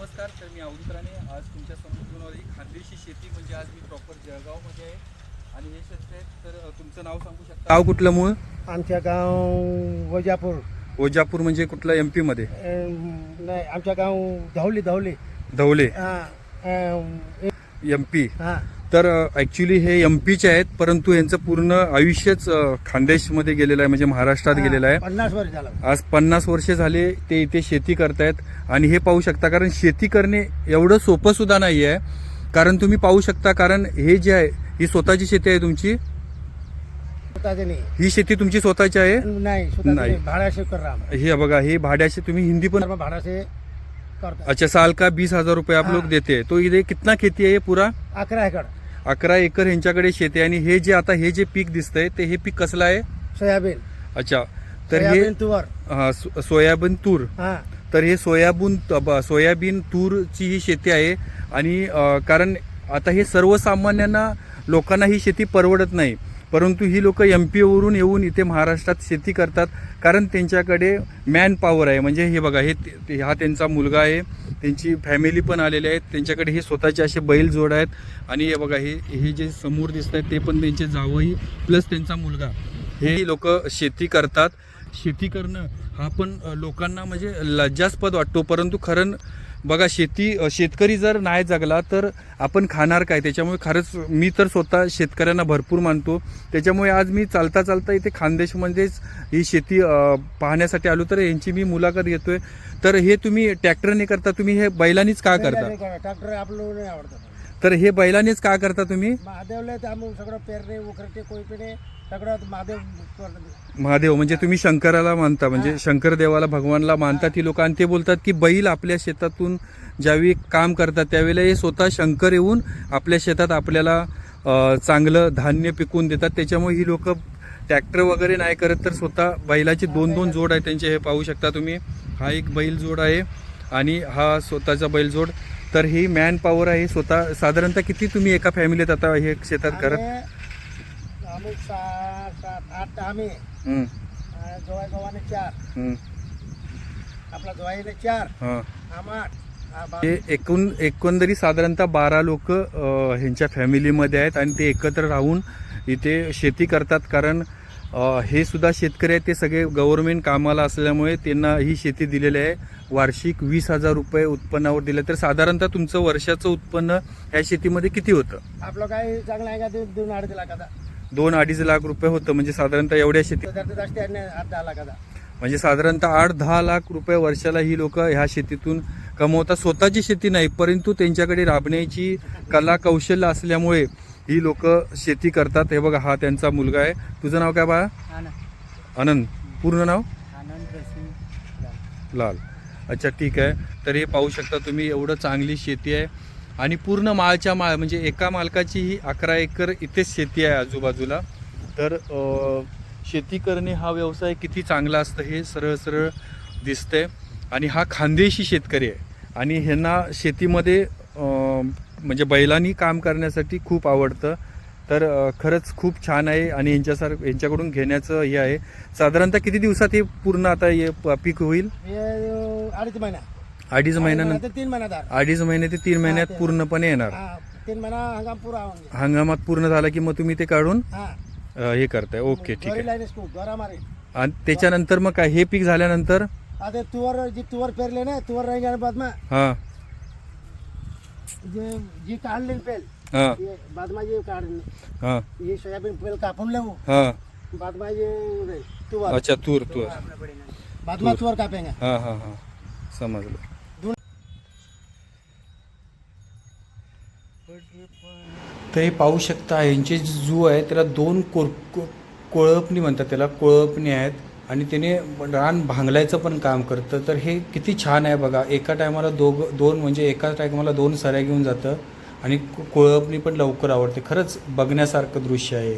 नमस्कार तर मी अवधूत राणे आज तुमच्यासमोर ही खानदेशी शेती म्हणजे आज मी प्रॉपर जळगावमध्ये आहे. आणि हे शेतकरी आहेत तर तुमचं नाव सांगू शकता? गाव कुठलं मूळ? आमच्या गाव वजापूर. ओजापूर म्हणजे कुठलं? एम पीमध्ये अं, नाही आमच्या गाव धावली धावली. धवले. हा एम पी हा. तर ॲक्च्युली हे एम पीचे आहेत परंतु यांचं पूर्ण आयुष्यच खानदेशमध्ये गेलेलं आहे म्हणजे महाराष्ट्रात गेलेलं आहे. पन्नास वर्ष झालं. आज पन्नास वर्ष झाले ते इथे शेती करतायत. आणि हे पाहू शकता कारण शेती करणे एवढं सोपं सुद्धा नाही आहे. कारण तुम्ही पाहू शकता कारण हे जे आहे ही स्वतःची शेती आहे तुमची? ही शेती तुमची स्वतःची आहे? नाही हे बघा हे भाड्याचे तुम्ही हिंदी पण मैं भाड़ा से करता अच्छा साल का बीस हजार रुपये आप लोग हाँ. देते. हैं तो इथे कितना खेती आहे ये पूरा? अकरा एकड़ अकरा एकर ह्यांच्याकडे शेती आहे आणि हे जे आता हे जे पीक दिसतंय ते हे पीक कसलं आहे? सोयाबीन. अच्छा. तर हे सोयाबीन तुवर हा, सो- सोयाबीन तूर. हा. तर हे सोयाबीन ब- सोयाबीन तूरची ही शेती आहे आणि अ, कारण आता हे सर्वसामान्यांना लोकांना ही शेती परवडत नाही. परंतु ही लोक एम पीवरून येऊन इथे महाराष्ट्रात शेती करतात कारण त्यांच्याकडे मॅन पॉवर आहे. म्हणजे हे बघा हे ते- हा त्यांचा मुलगा आहे. त्यांची फॅमिली पण आलेली आहेत. त्यांच्याकडे हे स्वतःचे असे बैल जोड आहेत. आणि हे बघा हे हे जे समोर दिसत आहेत ते पण त्यांचे जावई प्लस त्यांचा मुलगा. हे लोक शेती करतात. शेती करणं हा पण लोकांना म्हणजे लज्जास्पद वाटतो. परंतु खरं बघा शेती शेतकरी जर नाही जगला तर आपण खाणार काय? त्याच्यामुळे खरंच मी तर स्वतः शेतकऱ्यांना भरपूर मानतो. त्याच्यामुळे आज मी चालता चालता इथे खानदेशमध्येच ही शेती पाहण्यासाठी आलो तर यांची मी मुलाखत घेतोय. तर हे तुम्ही ट्रॅक्टरने करता तुम्ही हे बैलानीच का करता? ट्रॅक्टर आपलं नाही आवडतं. तर हे बैलानीच का करता तुम्ही? सगळं पेरणे उकरटे कोयपेने सगळं महादेव महादेव म्हणजे तुम्ही शंकराला मानता म्हणजे शंकर देवाला भगवानला मानतात ही लोक आणि ते बोलतात की बैल आपल्या शेतातून ज्यावेळी काम करतात त्यावेळेला हे स्वतः शंकर येऊन आपल्या शेतात आपल्याला चांगलं धान्य पिकवून देतात. त्याच्यामुळे ही लोक ट्रॅक्टर वगैरे नाही करत तर स्वतः बैलाचे दोन दोन जोड आहे त्यांचे हे पाहू शकता तुम्ही. हा एक बैल जोड आहे आणि हा स्वतःचा बैल जोड. तर ही मॅन पॉवर आहे स्वतः साधारणतः किती तुम्ही एका फॅमिलीत आता हे शेतात करत? आम्ही सात आठ आम्ही. हं, जवाई गव्हाने चार. आपला जवाईने चार. हां. आम आठ. हा, बा- हे एकूण एकंदरीत साधारणतः बारा लोक ह्यांच्या फॅमिलीमध्ये आहेत आणि ते एकत्र राहून इथे शेती करतात कारण अ, हे सुद्धा शेतकरी आहेत ते सगळे गव्हर्नमेंट कामाला असल्यामुळे त्यांना ही शेती दिलेली आहे. वार्षिक वीस हजार रुपये उत्पन्नावर दिले. तर साधारणतः तुमचं वर्षाचं उत्पन्न ह्या शेतीमध्ये किती होतं? आपलं काय चांगलं आहे का? दोन दोन अडीच लाखाचा दोन अडीच लाख रुपये होतं. म्हणजे साधारणतः एवढ्या शेती म्हणजे साधारणतः आठ दहा लाख रुपये वर्षाला ही लोक ह्या शेतीतून कमवतात. स्वतःची शेती नाही परंतु त्यांच्याकडे राबण्याची कला कौशल्य असल्यामुळे ही लोक शेती करतात. हे बघा हा त्यांचा मुलगा आहे. तुझं नाव काय बाळा? आनंद. पूर्ण नाव? लाल. अच्छा ठीक आहे. तर हे पाहू शकता तुम्ही एवढं चांगली शेती आहे. आणि पूर्ण माळच्या माळ म्हणजे एका मालकाची ही अकरा एकर इथेच शेती आहे आजूबाजूला. तर शेती करणे हा व्यवसाय किती चांगला असतं हे सरळ सरळ दिसतंय. आणि हा खानदेशी शेतकरी आहे. आणि ह्यांना शेतीमध्ये म्हणजे बैलांनी काम करण्यासाठी खूप आवडतं. तर खरंच खूप छान आहे आणि यांच्यासार यांच्याकडून घेण्याचं हे आहे. साधारणतः किती दिवसात हे पूर्ण आता हे प- पीक होईल? अडीच महिना. अडीच महिन्यानंतर तीन महिन्यात अडीच महिने ते तीन महिन्यात पूर्णपणे येणार. हा तीन महिना हंगाम पुरा होऊन गेला. हंगामात पूर्ण झाला की मग तुम्ही ते काढून हा. अं, हे करताय. ओके ठीक आहे. लाईन मारे. आणि त्याच्यानंतर मग काय? हे पीक झाल्यानंतर? आता तुवर जी तुवर पेरले ना तुवर नाही गेल्या हां. जे जी काढली पेल हां. ये बाद में जे काढली हां. सोयाबीन पेल कापून लेऊ हां. बाद में जे रे, तुवर. अच्छा तूर तूर बाद में तुवर कापेंगे. हां हां हां. समजलं. तर हे पाहू शकता यांचे जू आहे त्याला दोन कोर कोळपणी म्हणतात त्याला कोळपणी आहेत आणि त्याने रान भांगलायचं पण काम करतं. तर हे किती छान आहे बघा. एका टायमाला दोघ दोन म्हणजे एका टायमाला दोन सऱ्या घेऊन जातं आणि कोळपणी पण लवकर आवडते. खरंच बघण्यासारखं दृश्य आहे.